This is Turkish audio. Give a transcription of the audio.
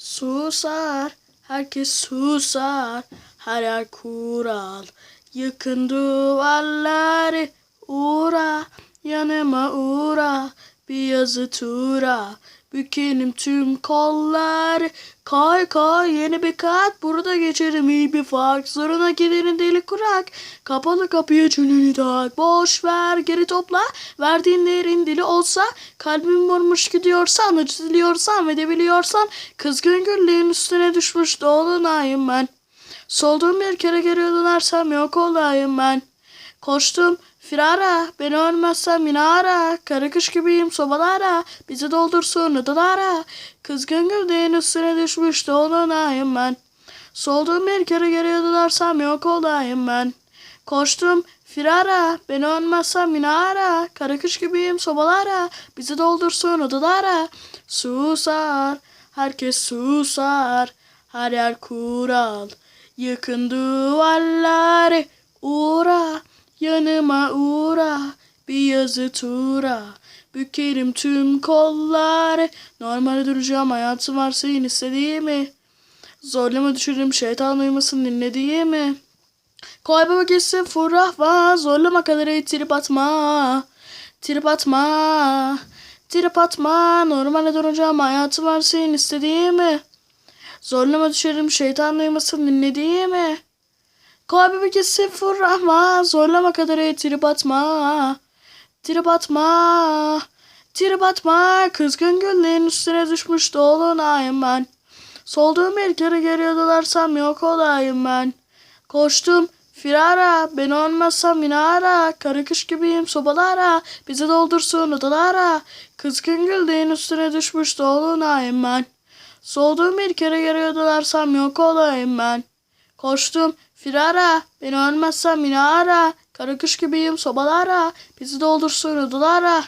Susar, herkes susar, her yer kural. Yıkın duvarları, uğra, yanıma uğra, bir yazı tura. Bükelim tüm kolları, kay kay yeni bir kat, burada geçerim iyi bir fark. Zoruna giderin deli kurak, kapalı kapıya çönünü tak. Boş ver geri topla, verdiğin değerin dili olsa, kalbim vurmuş gidiyorsan, acı diliyorsan ve de biliyorsan, kızgın güllerin üstüne düşmüş dolunayım ben. Solduğum bir kere geri dönersem yok olayım ben. Koştum firara, beni ölmezsem yine ara. Kara kış gibiyim sobalara, bizi doldursun adalara. Kızgın güllerin üstüne düşmüş dolunayım ben. Solduğum bir kere geri dönersem yok olayım ben. Koştum firara, beni ölmezsem yine ara. Kara kış gibiyim sobalara, bizi doldursun adalara. Susar, herkes susar, her yer kural. Yıkın duvarları, uğra, yanıma uğra, bir yazı tura. Bükerim tüm kolları, normal duracağım hayatım var senin istediğimi. Zorlama düşürürüm şeytan uyumasın dinlediğimi. Kalbime gitsin furahva, zorlama kadar trip atma. Trip atma, trip atma, normale duracağım hayatım var senin istediğimi. Zorlama düşerim şeytan duymasın dinlediğimi. Kalbime gitsin fırrahma. Zorlama kadar trip atma. Trip atma. Trip atma. Kızgın güllerin üstüne düşmüş dolunayım ben. Solduğum bir kere geriye dolarsam yok olayım ben. Koştum firara. Ben olmazsam yine ara. Karı kış gibiyim sobalara. Bizi doldursun odalara. Kızgın güllerin üstüne düşmüş dolunayım ben. Solduğum bir kere geriye dolarsam yok olayım ben. Koştum firara, beni ölmezsem yine ara. Kara kış gibiyim sobalara, bizi doldursun odalara.